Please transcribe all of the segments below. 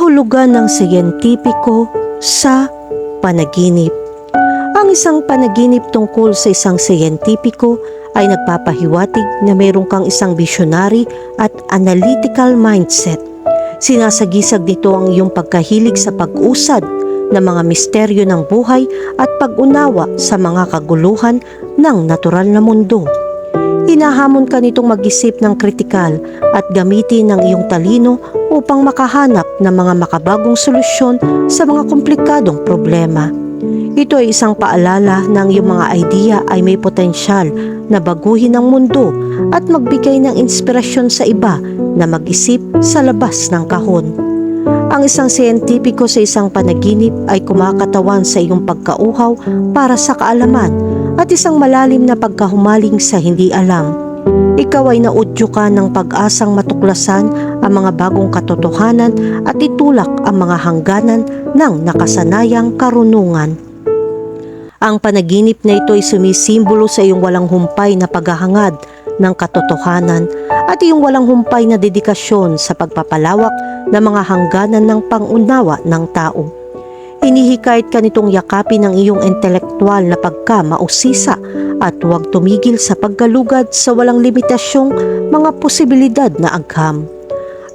Kahulugan ng siyentipiko sa panaginip. Ang isang panaginip tungkol sa isang siyentipiko ay nagpapahiwatig na mayroon kang isang visionary at analytical mindset. Sinasagisag nito ang iyong pagkahilig sa pag-usad ng mga misteryo ng buhay at pag-unawa sa mga kaguluhan ng natural na mundo. Hinahamon ka nitong mag-isip ng kritikal at gamitin ang iyong talino upang makahanap ng mga makabagong solusyon sa mga komplikadong problema. Ito ay isang paalala ang iyong mga idea ay may potensyal na baguhin ang mundo at magbigay ng inspirasyon sa iba na mag-isip sa labas ng kahon. Ang isang siyentipiko sa isang panaginip ay kumakatawan sa iyong pagkauhaw para sa kaalaman at isang malalim na pagkahumaling sa hindi alam. Ikaw ay naudyo ka ng pag-asang matuklasan ang mga bagong katotohanan at itulak ang mga hangganan ng nakasanayang karunungan. Ang panaginip na ito ay sumisimbolo sa iyong walang humpay na paghahangad ng katotohanan at iyong walang humpay na dedikasyon sa pagpapalawak ng mga hangganan ng pangunawa ng tao. Inihikayat ka nitong yakapin ang iyong intelektual na pagka-mausisa at huwag tumigil sa paggalugad sa walang limitasyong mga posibilidad na agham.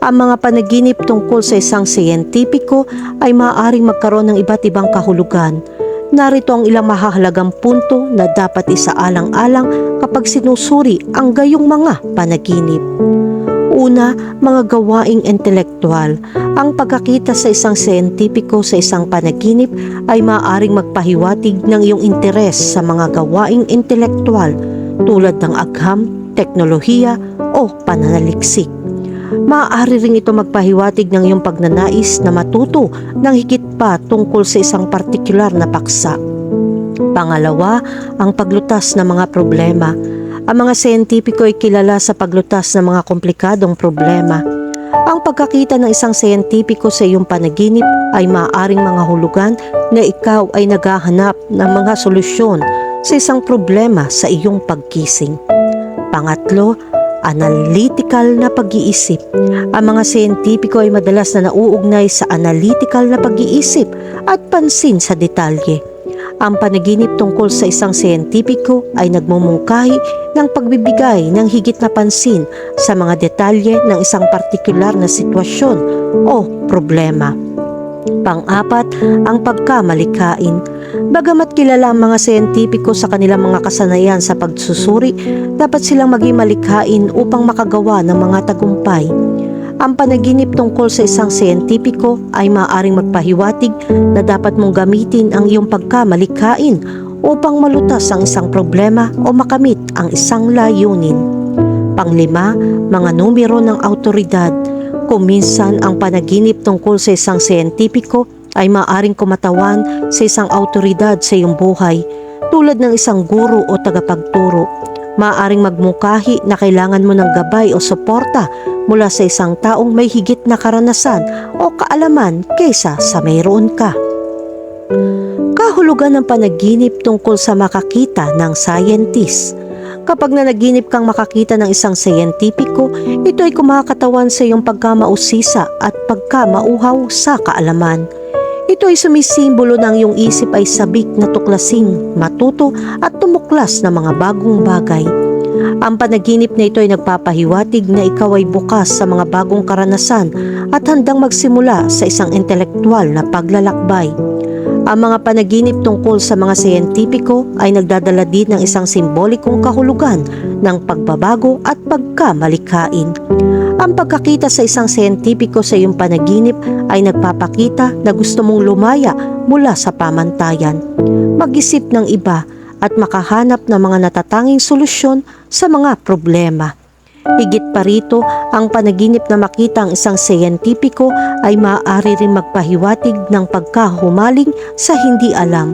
Ang mga panaginip tungkol sa isang siyentipiko ay maaaring magkaroon ng iba't ibang kahulugan – narito ang ilang mahahalagang punto na dapat isaalang-alang kapag sinusuri ang gayong mga panaginip. Una, mga gawaing intelektual. Ang pagkakita sa isang siyentipiko sa isang panaginip ay maaaring magpahiwatig ng iyong interes sa mga gawaing intelektual tulad ng agham, teknolohiya o pananaliksik. Maaari ring ito magpahiwatig ng iyong pagnanais na matuto ng higit pa tungkol sa isang partikular na paksa. Pangalawa, ang paglutas ng mga problema. Ang mga siyentipiko ay kilala sa paglutas ng mga komplikadong problema. Ang pagkakita ng isang siyentipiko sa iyong panaginip ay maaaring mga hulugan na ikaw ay naghahanap ng mga solusyon sa isang problema sa iyong pagkising. Pangatlo, analytical na pag-iisip. Ang mga siyentipiko ay madalas na nauugnay sa analytical na pag-iisip at pansin sa detalye. Ang panaginip tungkol sa isang siyentipiko ay nagmumungkahi ng pagbibigay ng higit na pansin sa mga detalye ng isang partikular na sitwasyon o problema. Pang-apat, ang pagkamalikhain. Bagamat kilala ang mga siyentipiko sa kanilang mga kasanayan sa pagsusuri, dapat silang maging malikhain upang makagawa ng mga tagumpay. Ang panaginip tungkol sa isang siyentipiko ay maaaring magpahiwatig na dapat mong gamitin ang iyong pagkamalikhain upang malutas ang isang problema o makamit ang isang layunin. Panglima, mga numero ng autoridad. Kung minsan ang panaginip tungkol sa isang siyentipiko ay maaring kumatawan sa isang autoridad sa iyong buhay tulad ng isang guro o tagapagturo. Maaring magmukahi na kailangan mo ng gabay o suporta mula sa isang taong may higit na karanasan o kaalaman kaysa sa mayroon ka. Kahulugan ng panaginip tungkol sa makakita ng scientist – Kapag nanaginip kang makakita ng isang siyentipiko, ito ay kumakatawan sa iyong pagkamausisa at pagkamauhaw sa kaalaman. Ito ay sumisimbolo ng iyong isip ay sabik na tuklasing, matuto at tumuklas ng mga bagong bagay. Ang panaginip na ito ay nagpapahiwatig na ikaw ay bukas sa mga bagong karanasan at handang magsimula sa isang intelektual na paglalakbay. Ang mga panaginip tungkol sa mga siyentipiko ay nagdadala din ng isang simbolikong kahulugan ng pagbabago at pagkamalikhain. Ang pagkakita sa isang siyentipiko sa iyong panaginip ay nagpapakita na gusto mong lumaya mula sa pamantayan, mag-isip ng iba at makahanap ng mga natatanging solusyon sa mga problema. Higit pa rito, ang panaginip na makita ang isang siyentipiko ay maaari rin magpahiwatig ng pagkahumaling sa hindi alam.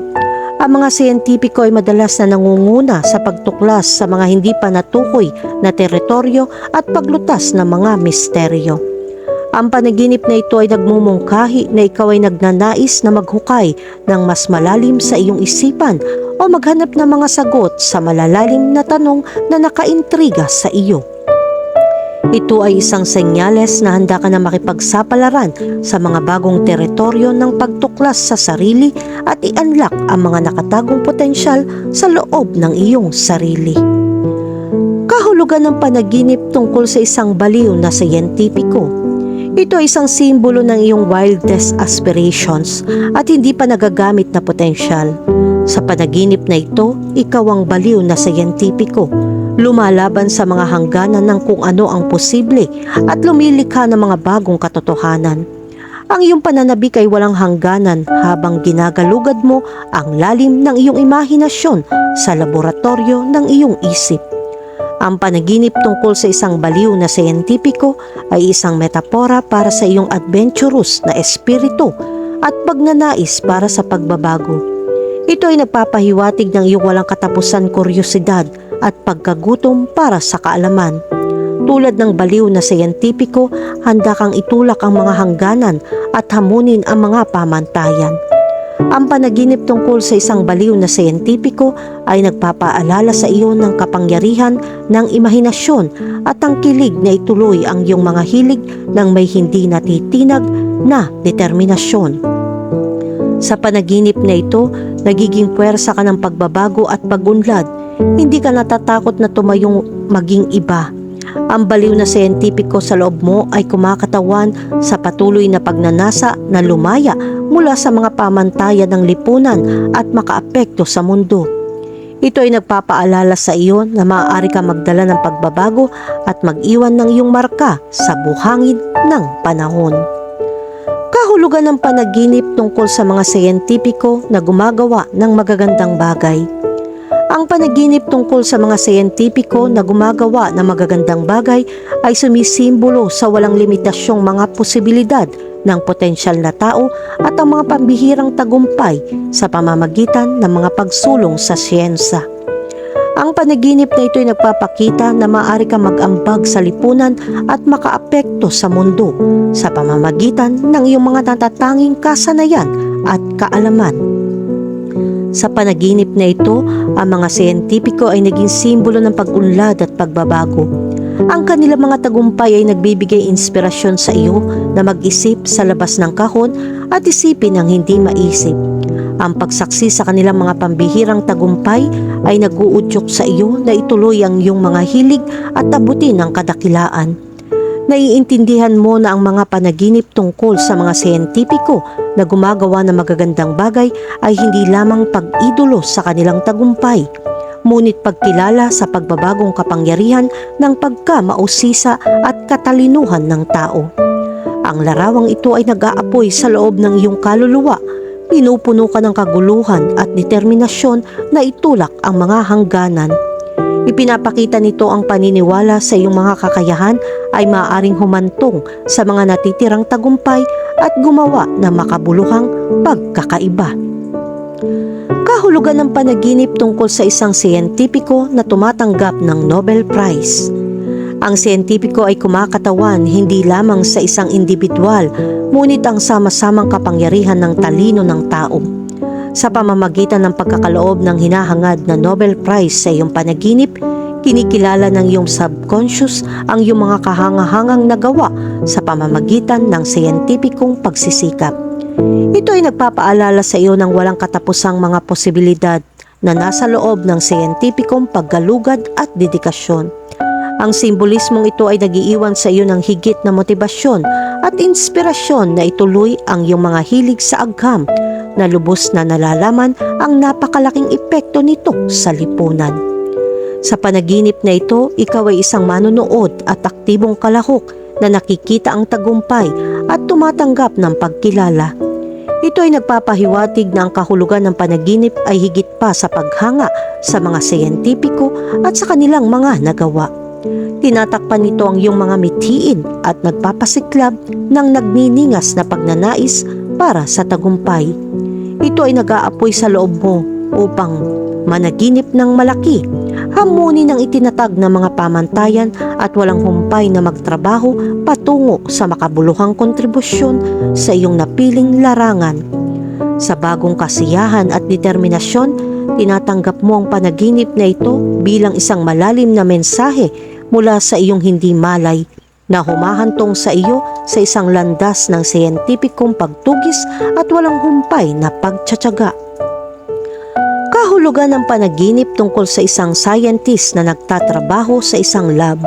Ang mga siyentipiko ay madalas na nangunguna sa pagtuklas sa mga hindi pa natukoy na teritoryo at paglutas ng mga misteryo. Ang panaginip na ito ay nagmumungkahi na ikaw ay nagnanais na maghukay ng mas malalim sa iyong isipan o maghanap ng mga sagot sa malalalim na tanong na nakaintriga sa iyo. Ito ay isang senyales na handa ka na makipagsapalaran sa mga bagong teritoryo ng pagtuklas sa sarili at i-unlock ang mga nakatagong potensyal sa loob ng iyong sarili. Kahulugan ng panaginip tungkol sa isang baliw na siyentipiko. Ito ay isang simbolo ng iyong wildest aspirations at hindi pa nagagamit na potensyal. Sa panaginip na ito, ikaw ang baliw na siyentipiko lumalaban sa mga hangganan ng kung ano ang posible at lumilikha ng mga bagong katotohanan. Ang iyong pananabik ay walang hangganan habang ginagalugad mo ang lalim ng iyong imahinasyon sa laboratorio ng iyong isip. Ang panaginip tungkol sa isang baliw na siyentipiko ay isang metapora para sa iyong adventurous na espiritu at pagnanais para sa pagbabago. Ito ay nagpapahiwatig ng iyong walang katapusan kuryosidad at pagkagutom para sa kaalaman. Tulad ng baliw na siyentipiko, handa kang itulak ang mga hangganan at hamunin ang mga pamantayan. Ang panaginip tungkol sa isang baliw na siyentipiko ay nagpapaalala sa iyo ng kapangyarihan ng imahinasyon at ang kilig na ituloy ang iyong mga hilig ng may hindi natitinag na determinasyon. Sa panaginip na ito, nagiging puwersa ka ng pagbabago at pagunlad hindi ka natatakot na tumayong maging iba. Ang baliw na siyentipiko sa loob mo ay kumakatawan sa patuloy na pagnanasa na lumaya mula sa mga pamantayan ng lipunan at makaapekto sa mundo. Ito ay nagpapaalala sa iyo na maaari ka magdala ng pagbabago at mag-iwan ng iyong marka sa buhangin ng panahon. Kahulugan ng panaginip tungkol sa mga siyentipiko na gumagawa ng magagandang bagay. Ang panaginip tungkol sa mga siyentipiko na gumagawa ng magagandang bagay ay sumisimbolo sa walang limitasyong mga posibilidad ng potensyal na tao at ang mga pambihirang tagumpay sa pamamagitan ng mga pagsulong sa siyensa. Ang panaginip na ito ay nagpapakita na maaari kang mag-ambag sa lipunan at makaapekto sa mundo sa pamamagitan ng iyong mga natatanging kasanayan at kaalaman. Sa panaginip na ito, ang mga siyentipiko ay naging simbolo ng pag-unlad at pagbabago. Ang kanilang mga tagumpay ay nagbibigay inspirasyon sa iyo na mag-isip sa labas ng kahon at isipin ang hindi maisip. Ang pagsaksi sa kanilang mga pambihirang tagumpay ay nag-uudyok sa iyo na ituloy ang iyong mga hilig at abutin ang kadakilaan naiintindihan mo na ang mga panaginip tungkol sa mga siyentipiko na gumagawa ng magagandang bagay ay hindi lamang pag-idolo sa kanilang tagumpay, ngunit pagkilala sa pagbabagong kapangyarihan ng pagkamausisa at katalinuhan ng tao. Ang larawang ito ay nag-aapoy sa loob ng iyong kaluluwa, pinupuno ka ng kaguluhan at determinasyon na itulak ang mga hangganan Ipinapakita nito ang paniniwala sa iyong mga kakayahan ay maaaring humantong sa mga natitirang tagumpay at gumawa ng makabuluhang pagkakaiba. Kahulugan ng panaginip tungkol sa isang siyentipiko na tumatanggap ng Nobel Prize. Ang siyentipiko ay kumakatawan hindi lamang sa isang individual, ngunit ang sama-samang kapangyarihan ng talino ng tao sa pamamagitan ng pagkakaloob ng hinahangad na Nobel Prize sa iyong panaginip, kinikilala ng iyong subconscious ang iyong mga kahangahangang nagawa sa pamamagitan ng siyentipikong pagsisikap. Ito ay nagpapaalala sa iyo ng walang katapusang mga posibilidad na nasa loob ng siyentipikong paggalugad at dedikasyon. Ang simbolismong ito ay nagiiwan sa iyo ng higit na motibasyon at inspirasyon na ituloy ang iyong mga hilig sa agham na lubos na nalalaman ang napakalaking epekto nito sa lipunan. Sa panaginip na ito, ikaw ay isang manonood at aktibong kalahok na nakikita ang tagumpay at tumatanggap ng pagkilala. Ito ay nagpapahiwatig na ang kahulugan ng panaginip ay higit pa sa paghanga sa mga siyentipiko at sa kanilang mga nagawa. Tinatakpan nito ang iyong mga mithiin at nagpapasiklab ng nagniningas na pagnanais para sa tagumpay. Ito ay nag-aapoy sa loob mo upang managinip ng malaki, hamunin ang itinatag ng mga pamantayan at walang humpay na magtrabaho patungo sa makabuluhang kontribusyon sa iyong napiling larangan. Sa bagong kasiyahan at determinasyon, tinatanggap mo ang panaginip na ito bilang isang malalim na mensahe mula sa iyong hindi malay na humahantong sa iyo sa isang landas ng siyentipikong pagtugis at walang humpay na pagtsatsaga. Kahulugan ng panaginip tungkol sa isang scientist na nagtatrabaho sa isang lab.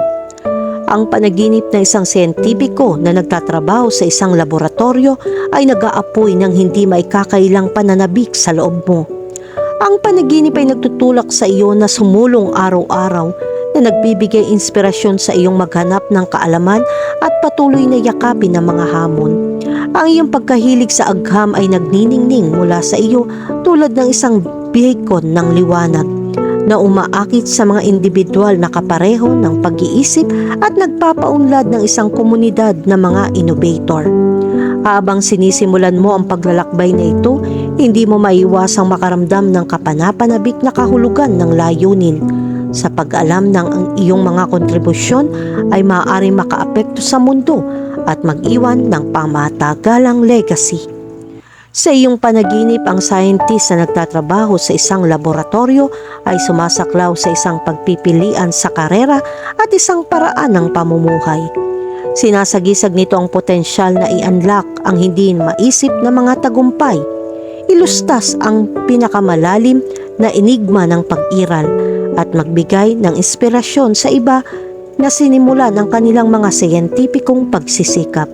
Ang panaginip ng isang siyentipiko na nagtatrabaho sa isang laboratorio ay nag-aapoy ng hindi maikakailang pananabik sa loob mo. Ang panaginip ay nagtutulak sa iyo na sumulong araw-araw na nagbibigay inspirasyon sa iyong maghanap ng kaalaman at patuloy na yakapin ang mga hamon. Ang iyong pagkahilig sa agham ay nagniningning mula sa iyo tulad ng isang beacon ng liwanag na umaakit sa mga individual na kapareho ng pag-iisip at nagpapaunlad ng isang komunidad na mga innovator. Habang sinisimulan mo ang paglalakbay na ito, hindi mo maiwasang makaramdam ng kapanapanabik na kahulugan ng layunin. Sa pag-alam ng ang iyong mga kontribusyon ay maaari makaapekto sa mundo at mag-iwan ng pamatagalang legacy. Sa iyong panaginip, ang scientist na nagtatrabaho sa isang laboratorio ay sumasaklaw sa isang pagpipilian sa karera at isang paraan ng pamumuhay. Sinasagisag nito ang potensyal na i-unlock ang hindi maisip na mga tagumpay. Ilustas ang pinakamalalim na enigma ng pag-iral at magbigay ng inspirasyon sa iba na sinimulan ng kanilang mga siyentipikong pagsisikap.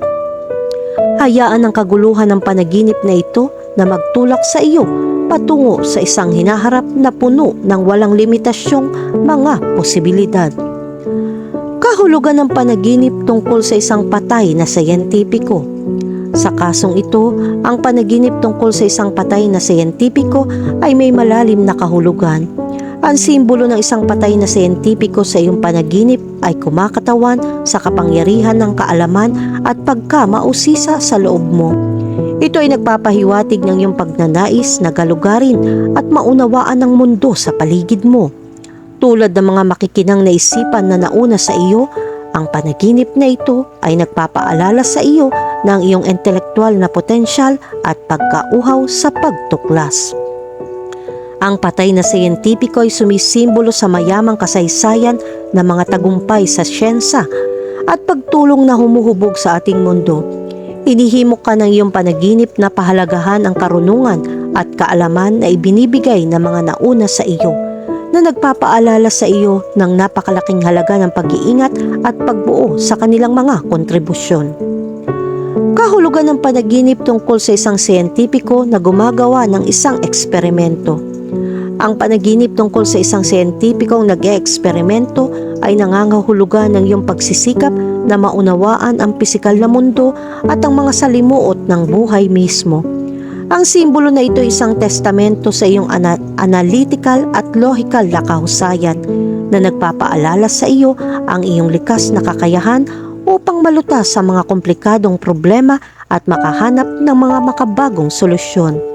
Hayaan ang kaguluhan ng panaginip na ito na magtulak sa iyo patungo sa isang hinaharap na puno ng walang limitasyong mga posibilidad. Kahulugan ng panaginip tungkol sa isang patay na siyentipiko. Sa kasong ito, ang panaginip tungkol sa isang patay na siyentipiko ay may malalim na kahulugan. Ang simbolo ng isang patay na siyentipiko sa iyong panaginip ay kumakatawan sa kapangyarihan ng kaalaman at pagkamausisa sa loob mo. Ito ay nagpapahiwatig ng iyong pagnanais na galugarin at maunawaan ng mundo sa paligid mo. Tulad ng mga makikinang na isipan na nauna sa iyo, ang panaginip na ito ay nagpapaalala sa iyo ng iyong intelektual na potensyal at pagkauhaw sa pagtuklas. Ang patay na siyentipiko ay sumisimbolo sa mayamang kasaysayan ng mga tagumpay sa syensa at pagtulong na humuhubog sa ating mundo. Inihimok ka ng iyong panaginip na pahalagahan ang karunungan at kaalaman na ibinibigay ng mga nauna sa iyo na nagpapaalala sa iyo ng napakalaking halaga ng pag-iingat at pagbuo sa kanilang mga kontribusyon. Kahulugan ng panaginip tungkol sa isang siyentipiko na gumagawa ng isang eksperimento. Ang panaginip tungkol sa isang siyentipikong nag-eeksperimento ay nangangahulugan ng iyong pagsisikap na maunawaan ang pisikal na mundo at ang mga salimuot ng buhay mismo. Ang simbolo na ito ay isang testamento sa iyong ana- analytical at logical na kahusayan na nagpapaalala sa iyo ang iyong likas na kakayahan upang malutas sa mga komplikadong problema at makahanap ng mga makabagong solusyon.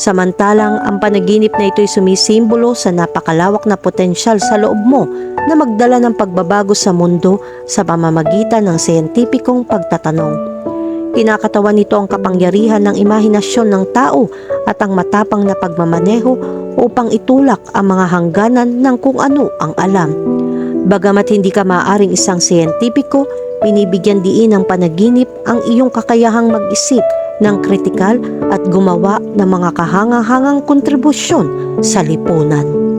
Samantalang ang panaginip na ito ay sumisimbolo sa napakalawak na potensyal sa loob mo na magdala ng pagbabago sa mundo sa pamamagitan ng siyentipikong pagtatanong. Kinakatawan nito ang kapangyarihan ng imahinasyon ng tao at ang matapang na pagmamaneho upang itulak ang mga hangganan ng kung ano ang alam. Bagamat hindi ka maaaring isang siyentipiko, binibigyan diin ng panaginip ang iyong kakayahang mag-isip ng kritikal at gumawa ng mga kahangahangang kontribusyon sa lipunan.